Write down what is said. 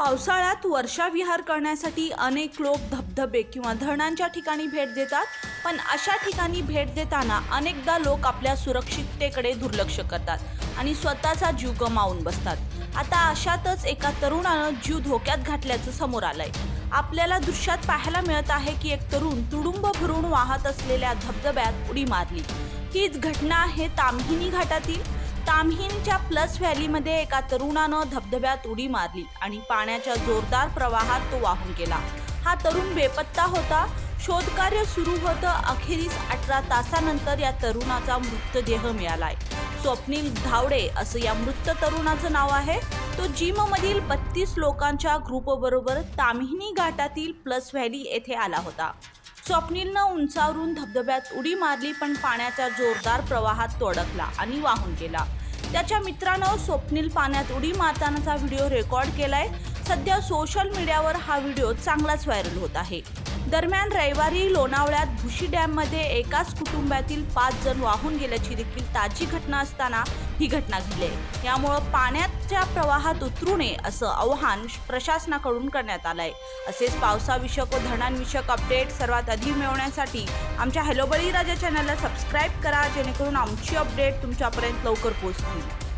पावसाळ्यात वर्षाविहार करण्यासाठी अनेक लोक धबधबे किंवा धरणांच्या ठिकाणी भेट देतात पण अशा ठिकाणी भेट देताना अनेकदा लोक आपल्या सुरक्षिततेकडे दुर्लक्ष करतात आणि स्वतःचा जीव गमावून बसतात. आता अशातच एका तरुणानं जीव धोक्यात घातल्याचं समोर आलंय. आपल्याला दृश्यात पाहायला मिळत आहे की एक तरुण तुडुंब भरून वाहत असलेल्या धबधब्यात उडी मारली. हीच घटना आहे ताम्हिनी घाटातील. ताम्हिनीच्या प्लस व्हॅलीमध्ये एका तरुणानं धबधब्यात उडी मारली आणि पाण्याच्या जोरदार प्रवाहात तो वाहून गेला. हा तरुण बेपत्ता होता. शोधकार्य सुरू होतं. अखेरीस अठरा तासानंतर या तरुणाचा मृतदेह मिळालाय. स्वप्नील धावडे असं या मृत तरुणाचं नाव आहे. तो जिममधील बत्तीस लोकांच्या ग्रुपबरोबर ताम्हिनी घाटातील प्लस व्हॅली येथे आला होता. स्वप्नीलनं उंचावरून धबधब्यात उडी मारली पण पाण्याच्या जोरदार प्रवाहात तो अडकला आणि वाहून गेला. त्याच्या मित्रानं स्वप्नील पाण्यात उडी मारतानाचा व्हिडिओ रेकॉर्ड केलाय. सध्या सोशल मीडियावर हा व्हिडिओ चांगलाच व्हायरल होत आहे. दरम्यान रविवारी लोणावळ्यात भुशी डॅममध्ये एकाच कुटुंबातील पाच जण वाहून गेल्याची देखील ताजी घटना असताना ही घटना घडली आहे. यामुळं पाण्याच्या प्रवाहात उतरू नये असं आव्हान प्रशासनाकडून करण्यात आलं आहे असेच पावसाविषयक व धरणांविषयक अपडेट सर्वात आधी मिळवण्यासाठी आमच्या हॅलो बळीराजा चॅनलला सबस्क्राईब करा जेणेकरून आमची अपडेट तुमच्यापर्यंत लवकर पोहोचतील.